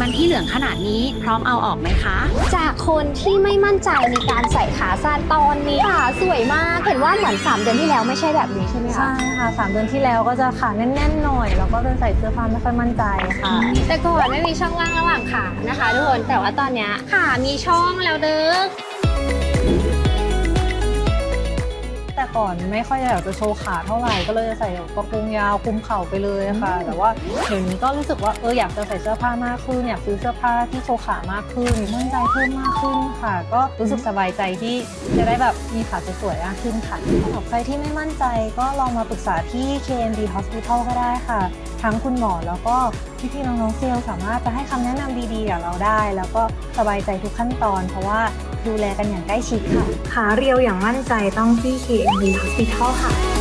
มันที่เหลืองขนาดนี้ พร้อมเอาออกไหมคะ จากคนที่ไม่มั่นใจในการใส่ขาสั้นตอนนี้ขาสวยมากเห็นว่าเหมือน 3 เดือนที่แล้วไม่ใช่แบบนี้ใช่ไหมคะ ใช่ค่ะสามเดือนที่แล้วก็จะขาแน่นๆหน่อย แล้วก็จะใส่เสื้อผ้าไม่ค่อยมั่นใจค่ะ แต่ก่อนไม่มีช่องว่างระหว่างขานะคะทุกคนแต่ว่าตอนเนี้ยขามีช่องแล้วเด้อ ก่อนไม่ค่อยอยากจะโชว์ขาเท่าไหร่ก็เลยจะใส่กระโปรงยาวคลุมเข่าไปเลยค่ะ แต่ว่าเดี๋ยวนี้ก็รู้สึกว่าเอออยากจะใส่เสื้อผ้ามากขึ้นอยากซื้อเสื้อผ้าที่โชว์ขามากขึ้นมั่นใจเพิ่มมากขึ้นค่ะ ก็รู้สึกสบายใจที่จะได้แบบมีขาสวยๆมากขึ้นค่ะสำหรับใครที่ไม่มั่นใจก็ลองมาปรึกษาที่ KMB Hospital ก็ได้ค่ะ ทั้งคุณหมอแล้วก็พี่ๆน้องๆเซลล์สามารถจะให้คำแนะนำดีๆกับเราได้ แล้วก็สบายใจทุกขั้นตอน เพราะว่า ดูแลกันอย่างใกล้ชิดค่ะ ขาเรียวอย่างมั่นใจต้องที่ KMB Hospital ค่ะ